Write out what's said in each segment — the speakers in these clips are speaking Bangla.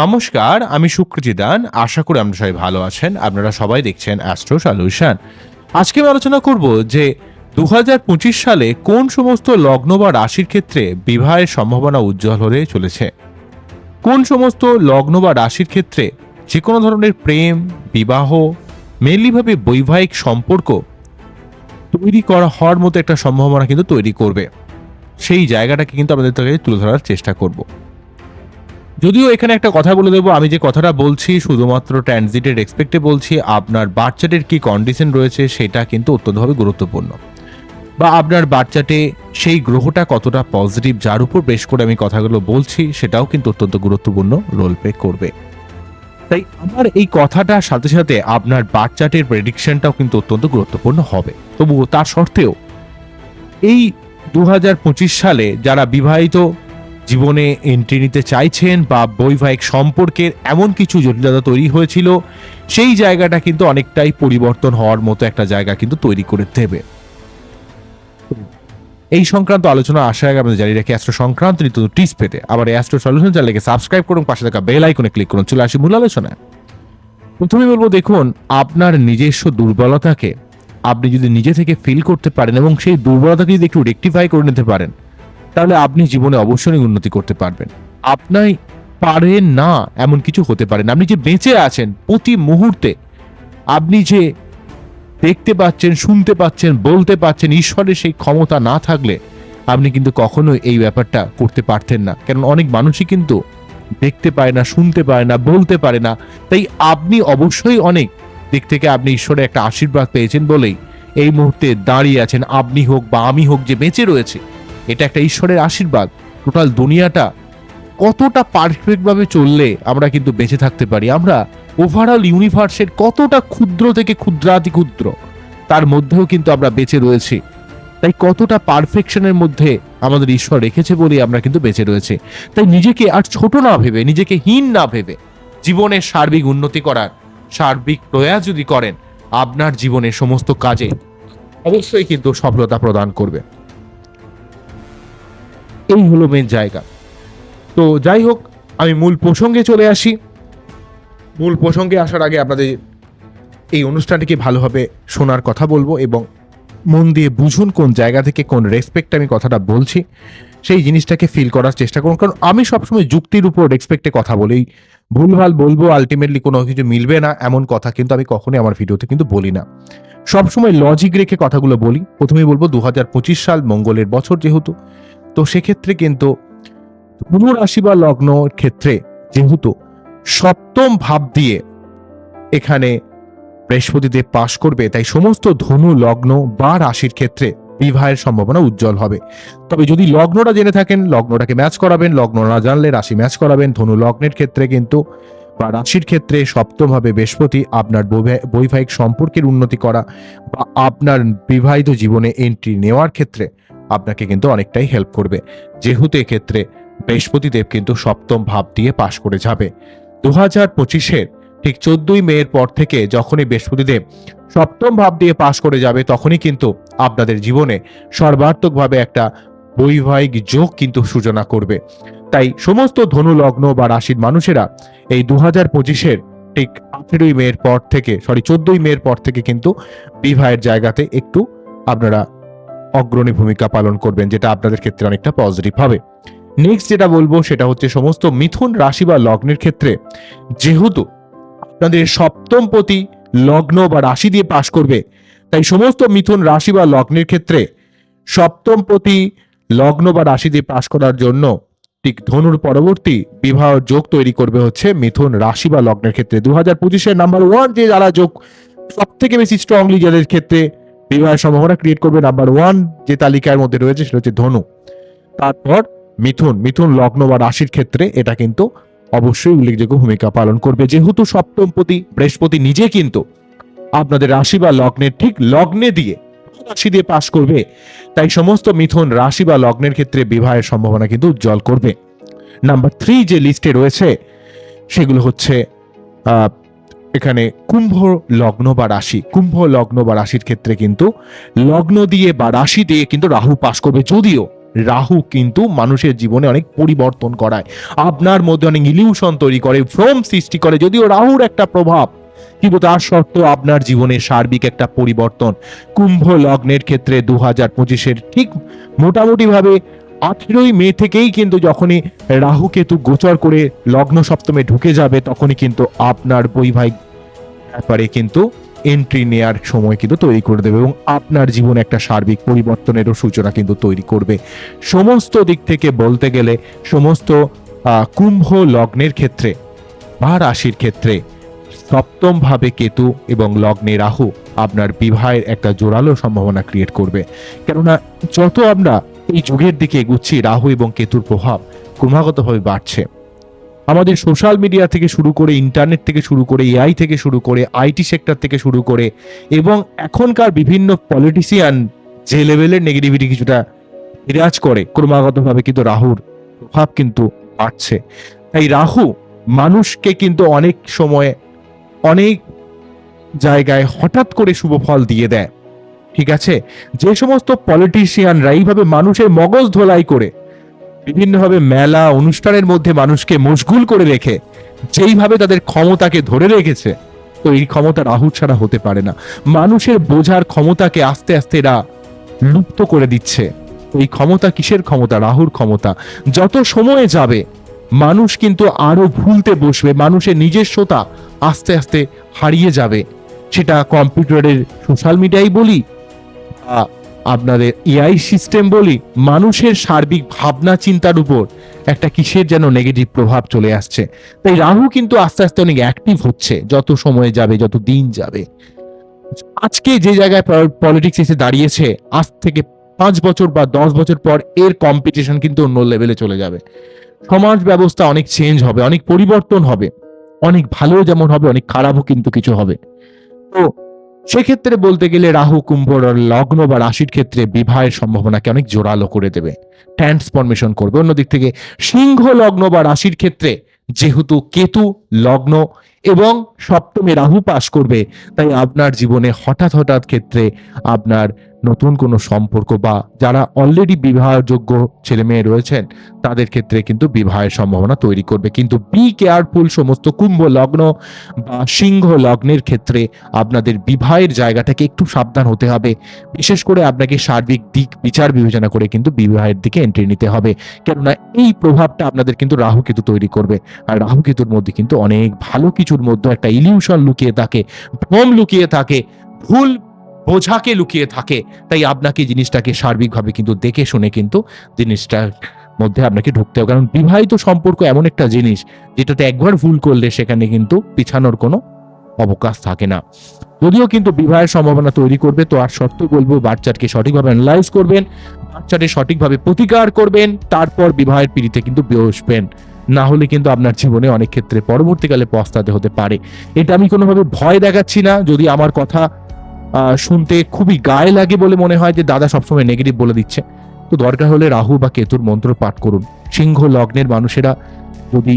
নমস্কার, আমি সুকৃতিদান আশা করি আপনারা সবাই ভালো আছেন। আপনারা সবাই দেখছেন অ্যাস্ট্রো সলিউশন আজকে আমি আলোচনা করব যে দু হাজার পঁচিশ সালে কোন সমস্ত লগ্ন বা রাশির ক্ষেত্রে বিবাহের সম্ভাবনা উজ্জ্বল হতে চলেছে? কোন সমস্ত লগ্ন বা রাশির ক্ষেত্রে যে কোনো ধরনের প্রেম, বিবাহ মেনলিভাবে বৈবাহিক সম্পর্ক তৈরি করা হওয়ার মতো একটা সম্ভাবনা কিন্তু তৈরি করবে। সেই জায়গাটাকে কিন্তু আমাদের থেকে তুলে ধরার চেষ্টা করব। যদিও এখানে একটা কথা বলে দেবো, আমি যে কথাটা বলছি শুধুমাত্র ট্রানজিটের এক্সপেক্টে বলছি, আপনার বাচ্চাটির কি কন্ডিশন রয়েছে সেটা কিন্তু অত্যন্তভাবে গুরুত্বপূর্ণ। বা আপনার বাচ্চাটে সেই গ্রহটা কতটা পজিটিভ যার উপর বেশ করে আমি কথাগুলো বলছি, সেটাও কিন্তু অত্যন্ত গুরুত্বপূর্ণ রোল প্লে করবে। তাই আমার এই কথাটার সাথে সাথে আপনার বাচ্চাটির প্রেডিকশনটাও কিন্তু অত্যন্ত গুরুত্বপূর্ণ হবে। তবুও তার সত্ত্বেও, এই দু হাজার পঁচিশ সালে যারা বিবাহিত জীবনে এন্ট্রি নিতে চাইছেন বা বৈবাহিক সম্পর্কের এমন কিছু জটিলতা তৈরি হয়েছিল, সেই জায়গাটা কিন্তু অনেকটাই পরিবর্তন হওয়ার মতো একটা জায়গা কিন্তু তৈরি করে দেবে। এই সংক্রান্ত আলোচনা আসার আগে আমাদের জারি রাখি অ্যাস্ট্রো সংক্রান্ত নিত্য টিপস পেতে আবার অ্যাস্ট্রো সলিউশন চ্যানেলকে সাবস্ক্রাইব করুন, পাশে থাকা বেল আইকনে ক্লিক করুন, চলে আসি মূল আলোচনায়। প্রথমে বলব, দেখুন, আপনার নিজস্ব দুর্বলতাকে আপনি যদি নিজে থেকে ফিল করতে পারেন এবং সেই দুর্বলতাকে যদি একটু রেকটিফাই করে নিতে পারেন তাহলে আপনি জীবনে অবশ্যই উন্নতি করতে পারবেন। আপনাই পারেন না এমন কিছু হতে পারেন আপনি যে বেঁচে আছেন প্রতি মুহূর্তে, আপনি যে দেখতে পাচ্ছেন, শুনতে পাচ্ছেন, বলতে পাচ্ছেন, ঈশ্বরের সেই ক্ষমতা না থাকলে আপনি কিন্তু কখনোই এই ব্যাপারটা করতে পারতেন না। কারণ অনেক মানুষই কিন্তু দেখতে পায় না, শুনতে পায় না, বলতে পারে না। তাই আপনি অবশ্যই অনেক দিক থেকে আপনি ঈশ্বরের একটা আশীর্বাদ পেয়েছেন বলেই এই মুহূর্তে দাঁড়িয়ে আছেন। আপনি হোক বা আমি হোক যে বেঁচে রয়েছে এটা একটা ঈশ্বরের আশীর্বাদ। টোটাল দুনিয়াটা কতটা পারফেক্টভাবে চললে আমরা কিন্তু বেঁচে থাকতে পারি? আমরা ওভারঅল ইউনিভার্সের কতটা ক্ষুদ্র থেকে ক্ষুদ্রাতি ক্ষুদ্র তার মধ্যেও কিন্তু আমরা বেঁচে রয়েছি। তাই কতটা পারফেকশনের মধ্যে আমাদের ঈশ্বর রেখেছে বলে আমরা কিন্তু বেঁচে রয়েছে। তাই নিজেকে আর ছোট না ভেবে, নিজেকে হীন না ভেবে, জীবনের সার্বিক উন্নতি করার সার্বিক প্রয়াস যদি করেন, আপনার জীবনের সমস্ত কাজে অবশ্যই কিন্তু সফলতা প্রদান করবে। এই হলো মেন জায়গা। তো যাই হোক, আমি মূল প্রসঙ্গে চলে আসি। মূল প্রসঙ্গে আসার আগে আপনাদের এই অনুষ্ঠানটিকে ভালোভাবে শোনার কথা বলব এবং মন দিয়ে বুঝুন কোন জায়গা থেকে কোন রেসপেক্ট আমি কথাটা বলছি। সেই জিনিসটাকে ফিল করার চেষ্টা করুন। কারণ আমি সবসময় যুক্তির উপর রেসপেক্টে কথা বলি। ভুলভাল বলব আলটিমেটলি কোনো কিছু মিলবে না, এমন কথা কিন্তু আমি কখনোই আমার ভিডিওতে কিন্তু বলি না। সবসময় লজিক রেখে কথাগুলো বলি। প্রথমেই বলব দু হাজার পঁচিশ সাল মঙ্গলের বছর যেহেতু তো সেক্ষেত্রে কিন্তু ধনু রাশি বা লগ্ন ক্ষেত্রে যেহেতু সপ্তম ভাব দিয়ে এখানে বৃহস্পতিদেব পাশ করবে, তাই সমস্ত ধনু, লগ্ন বা রাশির ক্ষেত্রে বিবাহের সম্ভাবনা উজ্জ্বল হবে। তবে যদি লগ্নটা জেনে থাকেন, লগ্নটাকে ম্যাচ করাবেন, লগ্ন না জানলে রাশি ম্যাচ করাবেন। ধনু, লগ্নের ক্ষেত্রে কিন্তু বা রাশির ক্ষেত্রে সপ্তমভাবে বৃহস্পতি, আপনার বৈবাহিক সম্পর্কের উন্নতি করা বা আপনার বিবাহিত জীবনে এন্ট্রি নেওয়ার ক্ষেত্রে আপনাকে কিন্তু অনেকটাই হেল্প করবে। যেহেতু এক্ষেত্রে বৃহস্পতিদেব কিন্তু সপ্তম ভাব দিয়ে পাশ করে যাবে। দু হাজার পঁচিশের ঠিক চোদ্দই মেয়ের পর থেকে যখনই বৃহস্পতিদেব সপ্তম ভাব দিয়ে পাশ করে যাবে, তখনই কিন্তু আপনাদের জীবনে সর্বাত্মকভাবে একটা বৈবাহিক যোগ কিন্তু সূচনা করবে। তাই সমস্ত ধনু লগ্ন বা রাশির মানুষেরা এই দু হাজার পঁচিশের ঠিক আঠেরোই মেয়ের পর থেকে সরি চোদ্দই মেয়ের পর থেকে কিন্তু বিবাহের জায়গাতে একটু আপনারা অগ্রণী ভূমিকা পালন করবেন, যেটা আপনাদের ক্ষেত্রে অনেকটা পজিটিভ হবে। নেক্সট যেটা বলব, সেটা হচ্ছে সমস্ত মিথুন রাশি বা লগ্নের ক্ষেত্রে, যেহেতু আপনাদের সপ্তম পতি লগ্ন বা রাশি দিয়ে পাশ করবে, তাই সমস্ত মিথুন রাশি বা লগ্নের ক্ষেত্রে সপ্তম পতি লগ্ন বা রাশি দিয়ে পাশ করার জন্য ঠিক ধনুর পরবর্তী বিবাহ যোগ তৈরি করবে হচ্ছে মিথুন রাশি বা লগ্নের ক্ষেত্রে। দু হাজার পঁচিশের নাম্বার ওয়ান যে যারা যোগ সব থেকে বেশি স্ট্রংলি যাদের ক্ষেত্রে বিবাহের সম্ভাবনা ক্রিয়েট করবে নাম্বার ওয়ান যে তালিকার মধ্যে রয়েছে সেটা হচ্ছে ধনু। তারপর মিথুন। মিথুন লগ্ন বা রাশির ক্ষেত্রে এটা কিন্তু অবশ্যই উল্লেখযোগ্য ভূমিকা পালন করবে। যেহেতু সপ্তমপতি, বৃহস্পতি নিজে কিন্তু আপনাদের রাশি বা লগ্নের ঠিক লগ্নে দিয়ে রাশি দিয়ে পাশ করবে। তাই সমস্ত মিথুন রাশি বা লগ্নের ক্ষেত্রে বিবাহের সম্ভাবনা কিন্তু উজ্জ্বল করবে। নাম্বার থ্রি যে লিস্টে রয়েছে, সেগুলো হচ্ছে এখানে কুম্ভ লগ্ন বা রাশি, কুম্ভ লগ্ন বা রাশির ক্ষেত্রে কিন্তু লগ্ন দিয়ে বা রাশি দিয়ে কিন্তু রাহু পাশ করবে। যদিও রাহু কিন্তু মানুষের জীবনে অনেক পরিবর্তন করায়। আপনার মধ্যে অনেক ইলিউশন তৈরি করে, ভ্রম সৃষ্টি করে। যদিও রাহুর একটা প্রভাব, কিন্তু তার সত্ত্বেও আপনার জীবনে সার্বিক একটা পরিবর্তন। কুম্ভ লগ্নের ক্ষেত্রে দু হাজার পঁচিশের ঠিক মোটামুটিভাবে আঠেরোই মে থেকেই কিন্তু যখনই রাহু কেতু গোচর করে লগ্ন সপ্তমে ঢুকে যাবে, তখনই কিন্তু আপনার বৈবাহিক ব্যাপারে কিন্তু এন্ট্রি নেয়ার সময় কিন্তু তৈরি করে দেবে এবং আপনার জীবনে একটা সার্বিক পরিবর্তনেরও সূচনা কিন্তু তৈরি করবে। সমস্ত দিক থেকে বলতে গেলে সমস্ত কুম্ভ লগ্নের ক্ষেত্রে বা রাশির ক্ষেত্রে সপ্তম ভাবে কেতু এবং লগ্নে রাহু আপনার বিবাহের একটা জোরালো সম্ভাবনা ক্রিয়েট করবে। কেননা যত আমরা এই যুগের দিকে এগুচ্ছি রাহু এবং কেতুর প্রভাব ক্রমাগতভাবে বাড়ছে। আমাদের সোশ্যাল মিডিয়া থেকে শুরু করে ইন্টারনেট থেকে শুরু করে এআই থেকে শুরু করে আইটি সেক্টর থেকে শুরু করে এবং এখনকার বিভিন্ন পলিটিশিয়ান যে লেভেলের নেগেটিভিটি কিছুটা বিরাজ করে, ক্রমাগতভাবে কিন্তু রাহুর প্রভাব কিন্তু বাড়ছে। তাই রাহু মানুষকে কিন্তু অনেক সময় অনেক জায়গায় হঠাৎ করে শুভ ফল দিয়ে দেয়। ঠিক আছে? যে সমস্ত পলিটিশিয়ানরা এইভাবে মানুষের মগজ ধোলাই করে, বিভিন্নভাবে মেলা, অনুষ্ঠানের মধ্যে মানুষকে মশগুল করে রেখে, যেইভাবে তাদের ক্ষমতাকে ধরে রেখেছে, তো এই ক্ষমতা রাহু ছাড়া হতে পারে না। মানুষের বোঝার ক্ষমতাকে আস্তে আস্তে এরা লুপ্ত করে দিচ্ছে। এই ক্ষমতা কিসের ক্ষমতা? রাহুর ক্ষমতা। যত সময়ে যাবে, মানুষ কিন্তু আরও ভুলতে বসবে, মানুষের নিজস্বতা আস্তে আস্তে হারিয়ে যাবে। সেটা কম্পিউটারের সোশ্যাল মিডিয়াই বলি আপনাদের এআই সিস্টেম বলি, মানুষের সার্বিক ভাবনা চিন্তার উপর একটা কিসের যেন নেগেটিভ প্রভাব চলে আসছে। তাই রাহু কিন্তু আস্তে আস্তে অনেক অ্যাক্টিভ হচ্ছে, যত সময় যাবে, যত দিন যাবে। আজকে যে জায়গায় পলিটিক্স এসে দাঁড়িয়েছে, আজ থেকে পাঁচ বছর বা দশ বছর পর এর কম্পিটিশন কিন্তু অন্য লেভেলে চলে যাবে। সমাজ ব্যবস্থা অনেক চেঞ্জ হবে, অনেক পরিবর্তন হবে, অনেক ভালো যেমন হবে, অনেক খারাপও কিন্তু কিছু হবে। তো সেক্ষেত্রে বলতে গেলে রাহু, কুম্ভ লগ্ন বা রাশির ক্ষেত্রে বিবাহের সম্ভাবনাকে অনেক জোরালো করে দেবে। ট্রান্সফরমেশন করবে। অন্যদিক থেকে সিংহ লগ্ন বা রাশির ক্ষেত্রে যেহেতু কেতু লগ্ন এবং সপ্তমে রাহু পাশ করবে, তাই আপনার জীবনে হঠাৎ হঠাৎ ক্ষেত্রে আপনার নতুন কোনো সম্পর্ক বা যারা অলরেডি বিবাহযোগ্য ছেলে মেয়ে রয়েছেন, তাদের ক্ষেত্রে কিন্তু বিবাহের সম্ভাবনা তৈরি করবে। কিন্তু বি কেয়ারফুল সমস্ত কুম্ভ লগ্ন বা সিংহ লগ্নের ক্ষেত্রে আপনাদের বিবাহের জায়গাটাকে একটু সাবধান হতে হবে। বিশেষ করে আপনাকে সার্বিক দিক বিচার বিবেচনা করে কিন্তু বিবাহের দিকে এন্ট্রি নিতে হবে। কেননা এই প্রভাবটা আপনাদের কিন্তু রাহু কেতু তৈরি করবে। আর রাহু কেতুর মধ্যে কিন্তু অনেক ভালো কিছুর মধ্যে একটা ইলিউশন লুকিয়ে থাকে, ভ্রম লুকিয়ে থাকে, ভুল বোঝাকে লুকিয়ে থাকে। তাই আপনাকে জিনিসটাকে সার্বিকভাবে কিন্তু দেখে শুনে কিন্তু জিনিসটার মধ্যে আপনাকে ঢুকতে হবে। কারণ বিবাহিত সম্পর্ক এমন একটা জিনিস যেটাতে একবার ভুল করলে সেখানে কিন্তু পিছানোর কোনো অবকাশ থাকে না। যদিও কিন্তু বিবাহের সম্ভাবনা তৈরি করবে, তো আর সত্ত্বেও বলব বাচ্চাকে সঠিকভাবে অ্যানালাইজ করবেন বাচ্চাটি সঠিকভাবে প্রতিকার করবেন, তারপর বিবাহের পিড়িতে কিন্তু বসবেন। না হলে কিন্তু আপনার জীবনে অনেক ক্ষেত্রে পরবর্তীকালে পস্তাতে হতে পারে। এটা আমি কোনোভাবে ভয় দেখাচ্ছি না। যদি আমার কথা শুনতে খুবই গায়ে লাগে বলে মনে হয় যে দাদা সবসময় নেগেটিভ বলে দিচ্ছে। তো দরকার হলে রাহু বা কেতুর মন্ত্র পাঠ করুন। সিংহ লগ্নের মানুষেরা যদি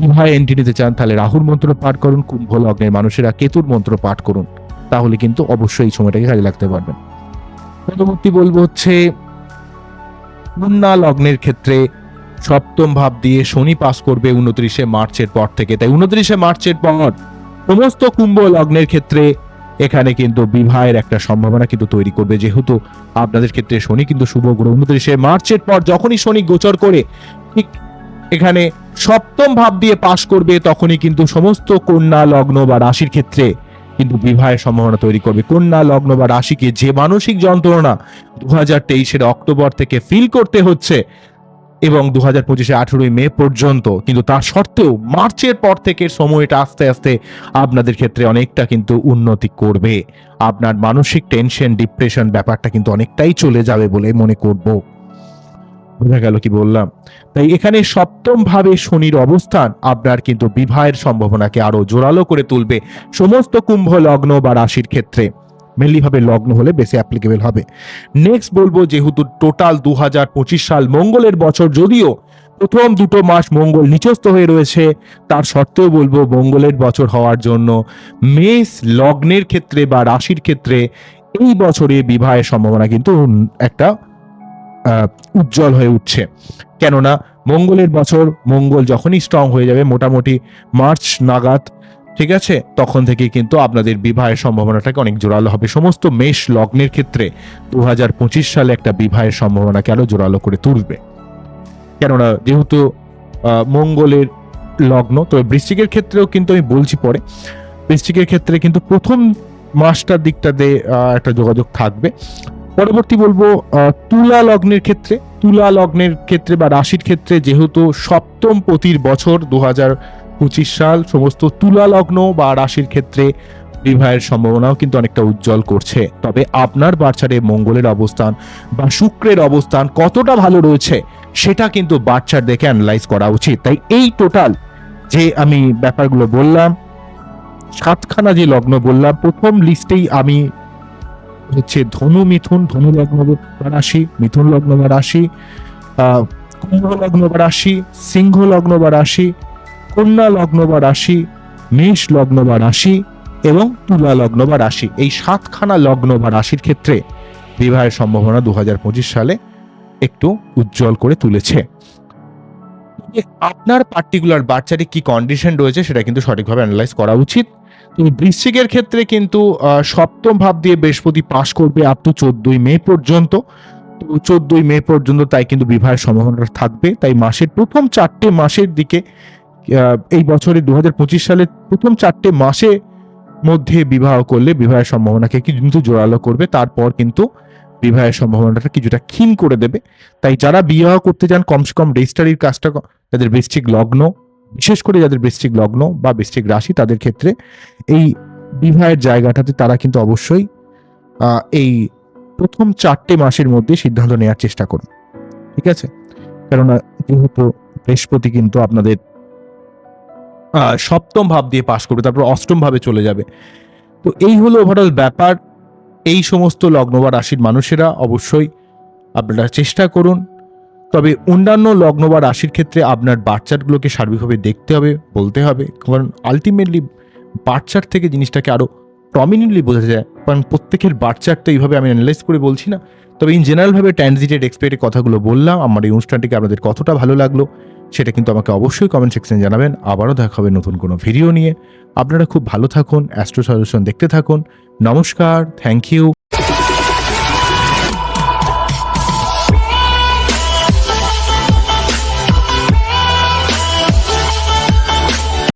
বিবাহে এন্ট্রি নিতে চান, তাহলে রাহুর মন্ত্র পাঠ করুন, কুম্ভ লগ্নের মানুষেরা কেতুর মন্ত্র পাঠ করুন। তাহলে কিন্তু অবশ্যই এই সময়টাকে কাজে লাগতে পারবেন। পরবর্তী বলব হচ্ছে, কন্যা লগ্নের ক্ষেত্রে সপ্তম ভাব দিয়ে শনি পাস করবে উনত্রিশে মার্চের পর থেকে। তাই উনত্রিশে মার্চের পর সমস্ত কুম্ভ লগ্নের ক্ষেত্রে এখানে কিন্তু বিবাহের একটা সম্ভাবনা কিন্তু তৈরি করবে। যেহেতু আপনাদের ক্ষেত্রে শনি কিন্তু শুভ গ্রহ। উনত্রিশে মার্চের পর যখনই শনি গোচর করে, ঠিক এখানে সপ্তম ভাব দিয়ে পাশ করবে, তখনই কিন্তু সমস্ত কন্যা, লগ্ন বা রাশির ক্ষেত্রে কিন্তু বিবাহের সম্ভাবনা তৈরি করবে। কন্যা, লগ্ন বা রাশিকে যে মানসিক যন্ত্রণা দু হাজার তেইশের অক্টোবর থেকে ফিল করতে হচ্ছে এবং দু হাজার পঁচিশে আঠেরোই মে পর্যন্ত, কিন্তু তার সত্ত্বেও মার্চের পর থেকে সময়টা আস্তে আস্তে আপনাদের ক্ষেত্রে অনেকটা কিন্তু উন্নতি করবে। আপনার মানসিক টেনশন ডিপ্রেশন ব্যাপারটা কিন্তু অনেকটাই চলে যাবে বলে মনে করব। বোঝা গেল কি বললাম? তাই এখানে সপ্তম ভাবে শনির অবস্থান আপনার কিন্তু বিবাহের সম্ভাবনাকে আরও জোরালো করে তুলবে। সমস্ত কুম্ভ লগ্ন বা রাশির ক্ষেত্রে। মেনলি ভাবে লগ্ন হলে বেশি অ্যাপ্লিকেবল হবে। নেক্সট বলব যেহেতু টোটাল দু পঁচিশ সাল মঙ্গলের বছর, যদিও প্রথম দুটো মাস মঙ্গল নিচস্থ হয়ে রয়েছে, তার সত্ত্বেও বলব মঙ্গলের বছর হওয়ার জন্য মেষ লগ্নের ক্ষেত্রে বা রাশির ক্ষেত্রে এই বছরে বিবাহের সম্ভাবনা কিন্তু একটা উজ্জ্বল হয়ে উঠছে। কেননা মঙ্গলের বছর মঙ্গল যখনই স্ট্রং হয়ে যাবে, মোটামুটি মার্চ নাগাদ ঠিক আছে? তখন থেকে কিন্তু আপনাদের বিবাহের সম্ভাবনাটাকে অনেক জোরালো হবে। সমস্ত মেষ লগ্নের ক্ষেত্রে দু হাজার পঁচিশ সালে একটা বিবাহের সম্ভাবনাকে আরও জোরালো করে তুলবে? কেননা যেহেতু মঙ্গলের লগ্ন তবে বৃশ্চিকের ক্ষেত্রেও কিন্তু আমি বলছি পরে, বৃশ্চিকের ক্ষেত্রে কিন্তু প্রথম মাসটার দিকটাতে একটা যোগাযোগ থাকবে। পরবর্তী বলব তুলা লগ্নের ক্ষেত্রে, তুলা লগ্নের ক্ষেত্রে বা রাশির ক্ষেত্রে যেহেতু সপ্তম পতির বছর দু হাজার পঁচিশ সাল সমস্ত তুলা লগ্ন বা রাশির ক্ষেত্রে বিবাহের সম্ভাবনাও কিন্তু অনেকটা উজ্জ্বল করছে। তবে আপনার বাচ্চারে মঙ্গলের অবস্থান বা শুক্রের অবস্থান কতটা ভালো রয়েছে সেটা কিন্তু বাচ্চার দেখে অ্যানালাইজ করা উচিত। তাই এই টোটাল যে আমি ব্যাপারগুলো বললাম, সাতখানা যে লগ্ন বললাম, প্রথম লিস্টেই আমি হচ্ছে ধনু মিথুন, ধনু লগ্ন বা রাশি, মিথুন লগ্ন বা রাশি কুম্ভ লগ্ন বা রাশি, সিংহ লগ্ন বা রাশি কন্যা লগ্ন বা রাশি, মেষ লগ্ন বা রাশি এবং তুলা লগ্ন বা রাশি। এই সাতখানা লগ্ন বা রাশির ক্ষেত্রে বিবাহের সম্ভাবনা দুহাজার পঁচিশ সালে একটু উজ্জ্বল করে তুলেছে। আপনার পার্টিকুলার বাচ্চাটি কি কন্ডিশন রয়েছে সেটা কিন্তু সঠিকভাবে অ্যানালাইজ করা উচিত। তো বৃশ্চিকের ক্ষেত্রে কিন্তু সপ্তম ভাব দিয়ে বৃহস্পতি পাশ করবে আপ টু চোদ্দই মে পর্যন্ত। তো চোদ্দই মে পর্যন্ত তাই কিন্তু বিবাহের সম্ভাবনা থাকবে। তাই মাসের প্রথম চারটে মাসের দিকে এই বছরে দু সালের প্রথম চারটে মাসে মধ্যে বিবাহ করলে বিবাহের সম্ভাবনাকে কিন্তু জোরালো করবে। তারপর কিন্তু বিবাহের সম্ভাবনাটা কিছুটা ক্ষীণ করে দেবে। তাই যারা বিবাহ করতে যান, কমসে কম রেজিস্টারির কাজটা যাদের বৃশ্চিক লগ্ন, বিশেষ করে যাদের বৃশ্চিক লগ্ন বা বৃশ্চিক রাশি, তাদের ক্ষেত্রে এই বিবাহের জায়গাটাতে তারা কিন্তু অবশ্যই এই প্রথম চারটে মাসের মধ্যে সিদ্ধান্ত নেওয়ার চেষ্টা করুন। ঠিক আছে? কেননা যেহেতু বৃহস্পতি কিন্তু আপনাদের সপ্তম ভাব দিয়ে পাশ করবে, তারপর অষ্টম ভাবে চলে যাবে। তো এই হলো ওভারঅল ব্যাপার। এই সমস্ত লগ্ন বা রাশির মানুষেরা অবশ্যই আপনারা চেষ্টা করুন। তবে অন্যান্য লগ্ন বা রাশির ক্ষেত্রে আপনার বাচ্চাগুলোকে সার্বিকভাবে দেখতে হবে, বলতে হবে। কারণ আলটিমেটলি বাচ্চার থেকে জিনিসটাকে আরও প্রমিনেন্টলি বোঝা যায়। কারণ প্রত্যেকের বাচ্চার তো এইভাবে আমি অ্যানালাইজ করে বলছি না। তবে ইন জেনারেলভাবে ট্যান্সিটেড এক্সপেক্টের কথাগুলো বললাম। আমার এই অনুষ্ঠানটিকে আপনাদের কতটা ভালো লাগল। সেটা কিন্তু আমাকে অবশ্যই কমেন্ট সেকশনে জানাবেন। আবারও দেখা হবে নতুন কোনো ভিডিও নিয়ে। আপনারা খুব ভালো থাকুন অ্যাস্ট্রো সলিউশন দেখতে থাকুন। নমস্কার থ্যাংক ইউ